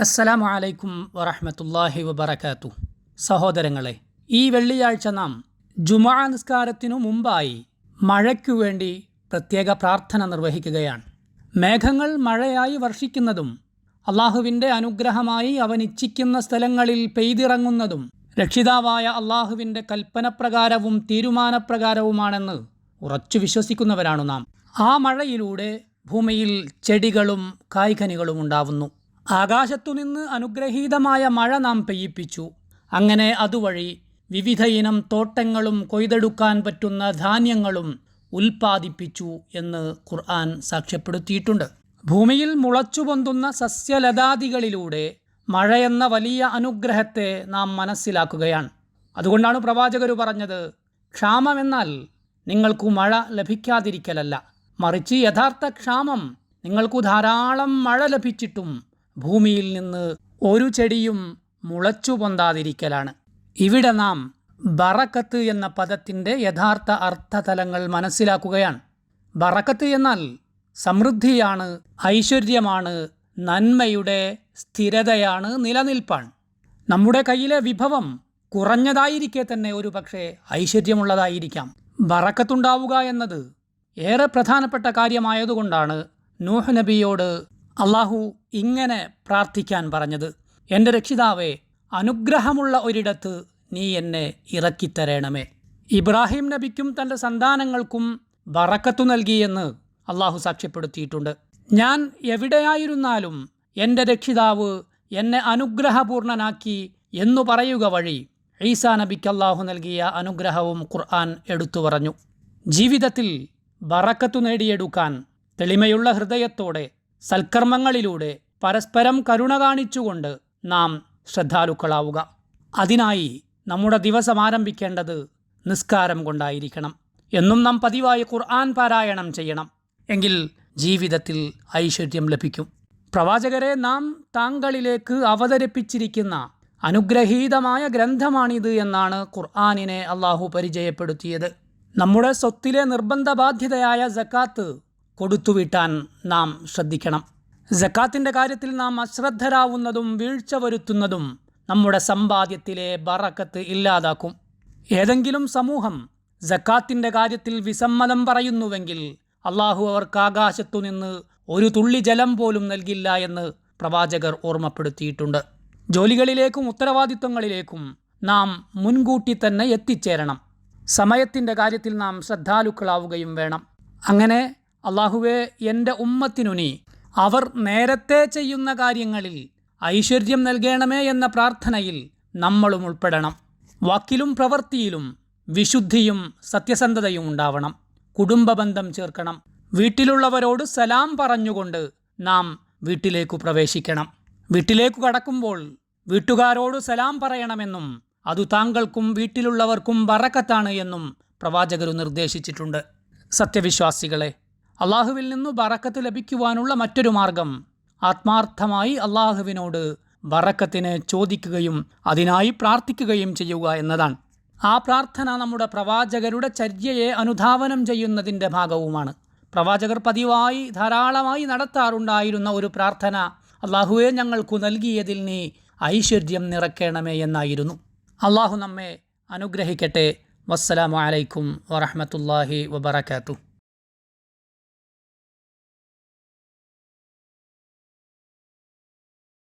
അസ്സലാമു അലൈക്കും വറഹമത്തല്ലാഹി വബർക്കാത്തു സഹോദരങ്ങളെ ഈ വെള്ളിയാഴ്ച നാം ജുമാ നിസ്കാരത്തിനു മുമ്പായി മഴയ്ക്കു വേണ്ടി പ്രത്യേക പ്രാർത്ഥന നിർവഹിക്കുകയാണ്. മേഘങ്ങൾ മഴയായി വർഷിക്കുന്നതും അള്ളാഹുവിന്റെ അനുഗ്രഹമായി അവൻ ഇച്ഛിക്കുന്ന സ്ഥലങ്ങളിൽ പെയ്തിറങ്ങുന്നതും രക്ഷിതാവായ അള്ളാഹുവിന്റെ കൽപ്പനപ്രകാരവും തീരുമാനപ്രകാരവുമാണെന്ന് ഉറച്ചു വിശ്വസിക്കുന്നവരാണു നാം. ആ മഴയിലൂടെ ഭൂമിയിൽ ചെടികളും കായ്കനികളും ഉണ്ടാവുന്നു. ആകാശത്തുനിന്ന് അനുഗ്രഹീതമായ മഴ നാം പെയ്യിപ്പിച്ചു. അങ്ങനെ അതുവഴി വിവിധ ഇനം തോട്ടങ്ങളും കൊയ്തെടുക്കാൻ പറ്റുന്ന ധാന്യങ്ങളും ഉൽപ്പാദിപ്പിച്ചു എന്ന് ഖുർആൻ സാക്ഷ്യപ്പെടുത്തിയിട്ടുണ്ട്. ഭൂമിയിൽ മുളച്ചു പൊന്തുന്ന സസ്യലതാദികളിലൂടെ മഴയെന്ന വലിയ അനുഗ്രഹത്തെ നാം മനസ്സിലാക്കുകയാണ്. അതുകൊണ്ടാണ് പ്രവാചകർ പറഞ്ഞത് ക്ഷാമമെന്നാൽ നിങ്ങൾക്കു മഴ ലഭിക്കാതിരിക്കലല്ല. മറിച്ച് യഥാർത്ഥ ക്ഷാമം നിങ്ങൾക്കു ധാരാളം മഴ ലഭിച്ചിട്ടും ഭൂമിയിൽ നിന്ന് ഒരു ചെടിയും മുളച്ചു പൊന്താതിരിക്കലാണ്. ഇവിടെ നാം ബറക്കത്ത് എന്ന പദത്തിന്റെ യഥാർത്ഥ അർത്ഥതലങ്ങൾ മനസ്സിലാക്കുകയാണ്. ബറക്കത്ത് എന്നാൽ സമൃദ്ധിയാണ് ഐശ്വര്യമാണ് നന്മയുടെ സ്ഥിരതയാണ് നിലനിൽപ്പാണ്. നമ്മുടെ കയ്യിലെ വിഭവം കുറഞ്ഞതായിരിക്കെ തന്നെ ഒരു പക്ഷേ ഐശ്വര്യമുള്ളതായിരിക്കാം. ബറക്കത്തുണ്ടാവുക എന്നത് ഏറെ പ്രധാനപ്പെട്ട കാര്യമായതുകൊണ്ടാണ് നൂഹ് നബിയോട് അള്ളാഹു ഇങ്ങനെ പ്രാർത്ഥിക്കാൻ പറഞ്ഞത് എന്റെ രക്ഷിതാവേ അനുഗ്രഹമുള്ള ഒരിടത്ത് നീ എന്നെ ഇറക്കിത്തരേണമേ. ഇബ്രാഹിം നബിക്കും തന്റെ സന്താനങ്ങൾക്കും വറക്കത്തു നൽകിയെന്ന് അള്ളാഹു സാക്ഷ്യപ്പെടുത്തിയിട്ടുണ്ട്. ഞാൻ എവിടെയായിരുന്നാലും എന്റെ രക്ഷിതാവ് എന്നെ അനുഗ്രഹപൂർണനാക്കി എന്നു പറയുക വഴി ഈസാ നബിക്ക് അള്ളാഹു നൽകിയ അനുഗ്രഹവും ഖുർആൻ എടുത്തു പറഞ്ഞു. ജീവിതത്തിൽ ബറക്കത്തു നേടിയെടുക്കാൻ തെളിമയുള്ള ഹൃദയത്തോടെ സൽക്കർമ്മങ്ങളിലൂടെ പരസ്പരം കരുണ കാണിച്ചുകൊണ്ട് നാം ശ്രദ്ധാലുക്കളാവുക. അതിനായി നമ്മുടെ ദിവസം ആരംഭിക്കേണ്ടത് നിസ്കാരം കൊണ്ടായിരിക്കണം. എന്നും നാം പതിവായി ഖുർആൻ പാരായണം ചെയ്യണം. എങ്കിൽ ജീവിതത്തിൽ ഐശ്വര്യം ലഭിക്കും. പ്രവാചകരെ നാം താങ്കളിലേക്ക് അവതരിപ്പിച്ചിരിക്കുന്ന അനുഗ്രഹീതമായ ഗ്രന്ഥമാണിത് എന്നാണ് ഖുർആാനിനെ അള്ളാഹു പരിചയപ്പെടുത്തിയത്. നമ്മുടെ സ്വത്തിലെ നിർബന്ധ ബാധ്യതയായ ജക്കാത്ത് കൊടുത്തുവിട്ടാൻ നാം ശ്രദ്ധിക്കണം. ജക്കാത്തിന്റെ കാര്യത്തിൽ നാം അശ്രദ്ധരാവുന്നതും വീഴ്ച വരുത്തുന്നതും നമ്മുടെ സമ്പാദ്യത്തിലെ ബറക്കത്ത് ഇല്ലാതാക്കും. ഏതെങ്കിലും സമൂഹം ജക്കാത്തിന്റെ കാര്യത്തിൽ വിസമ്മതം പറയുന്നുവെങ്കിൽ അള്ളാഹു അവർക്ക് ആകാശത്തു നിന്ന് ഒരു തുള്ളി ജലം പോലും നൽകില്ല എന്ന് പ്രവാചകർ ഓർമ്മപ്പെടുത്തിയിട്ടുണ്ട്. ജോലികളിലേക്കും ഉത്തരവാദിത്വങ്ങളിലേക്കും നാം മുൻകൂട്ടി തന്നെ എത്തിച്ചേരണം. സമയത്തിന്റെ കാര്യത്തിൽ നാം ശ്രദ്ധാലുക്കളാവുകയും വേണം. അങ്ങനെ അള്ളാഹുവെ എന്റെ ഉമ്മത്തിനു നീ അവർ നേരത്തെ ചെയ്യുന്ന കാര്യങ്ങളിൽ ഐശ്വര്യം നൽകണമേ എന്ന പ്രാർത്ഥനയിൽ നമ്മളും ഉൾപ്പെടണം. വാക്കിലും പ്രവൃത്തിയിലും വിശുദ്ധിയും സത്യസന്ധതയും ഉണ്ടാവണം. കുടുംബബന്ധം ചേർക്കണം. വീട്ടിലുള്ളവരോട് സലാം പറഞ്ഞുകൊണ്ട് നാം വീട്ടിലേക്കു പ്രവേശിക്കണം. വീട്ടിലേക്കു കടക്കുമ്പോൾ വീട്ടുകാരോട് സലാം പറയണമെന്നും അതു താങ്കൾക്കും വീട്ടിലുള്ളവർക്കും വറക്കത്താണ് എന്നും പ്രവാചകർ നിർദ്ദേശിച്ചിട്ടുണ്ട്. സത്യവിശ്വാസികളെ അള്ളാഹുവിൽ നിന്നു ബറക്കത്ത് ലഭിക്കുവാനുള്ള മറ്റൊരു മാർഗം. ആത്മാർത്ഥമായി അള്ളാഹുവിനോട് ബറക്കത്തിന് ചോദിക്കുകയും അതിനായി പ്രാർത്ഥിക്കുകയും ചെയ്യുക എന്നതാണ്. ആ പ്രാർത്ഥന നമ്മുടെ പ്രവാചകരുടെ ചര്യയെ അനുധാവനം ചെയ്യുന്നതിന്റെ ഭാഗവുമാണ്. പ്രവാചകർ പതിവായി ധാരാളമായി നടത്താറുണ്ടായിരുന്ന ഒരു പ്രാർത്ഥന അള്ളാഹുവെ ഞങ്ങൾക്കു നൽകിയതിൽ നീ ഐശ്വര്യം നിറക്കണമേ എന്നായിരുന്നു. അള്ളാഹു നമ്മെ അനുഗ്രഹിക്കട്ടെ. വസ്സലാമലൈക്കും വറഹമത്തല്ലാഹി വബർക്കാത്തു